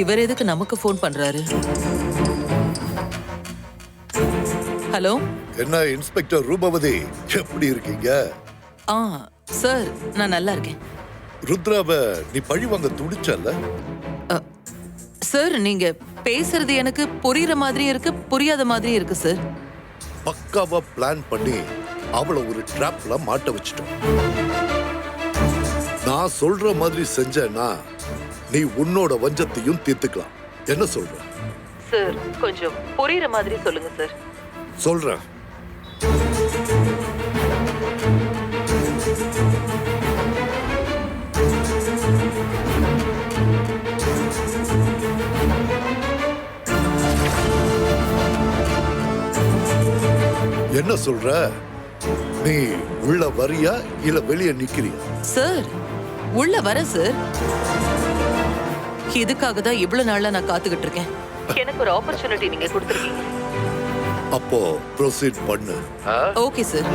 இவர் எதுக்கு நமக்கு ஃபோன் பண்றாரு? ஹலோ என்ன இன்ஸ்பெக்டர் ரூபவதி எப்படி இருக்கீங்க? ஆ சார் நான் நல்லா இருக்கேன். ருத்ராவ நீ பழி வாங்க துடிச்சல்ல? சார் நீங்க பேசுறது எனக்கு புரியுற மாதிரியும் இருக்கு புரியாத மாதிரியும் இருக்கு சார் பக்காவா பிளான் பண்ணி அவளை ஒரு ட்ராப்ல மாட்ட வச்சிட்டோம். நான் சொல்ற மாதிரி செஞ்சேன்னா நீ உன்னோட வஞ்சத்தையும் தீர்த்துக்கலாம். என்ன சொல்ற? சார் கொஞ்சம் புரியுற மாதிரி சொல்லுங்க சார். சொல்றேன். என்ன சொல்ற? நீ உள்ள வரியா இல்ல வெளியே நிக்கிறியா? சார் உள்ள வர சார். இதுக்காக தான் இவ்வளவு நாளா நான் காத்துக்கிட்டு இருக்கேன். எனக்கு ஒரு ஆப்பர்ச்சுனிட்டி நீங்க கொடுத்துருக்கீங்க. அப்போ ப்ரொசீட் பண்ணு. ஓகே சார்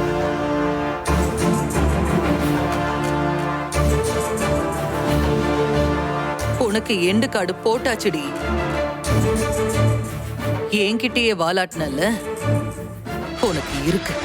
உனக்கு எண்டு கார்டு போட்டாச்சுடி. என்கிட்டயே வாலாட்டினல்ல? உனக்கு இருக்கு.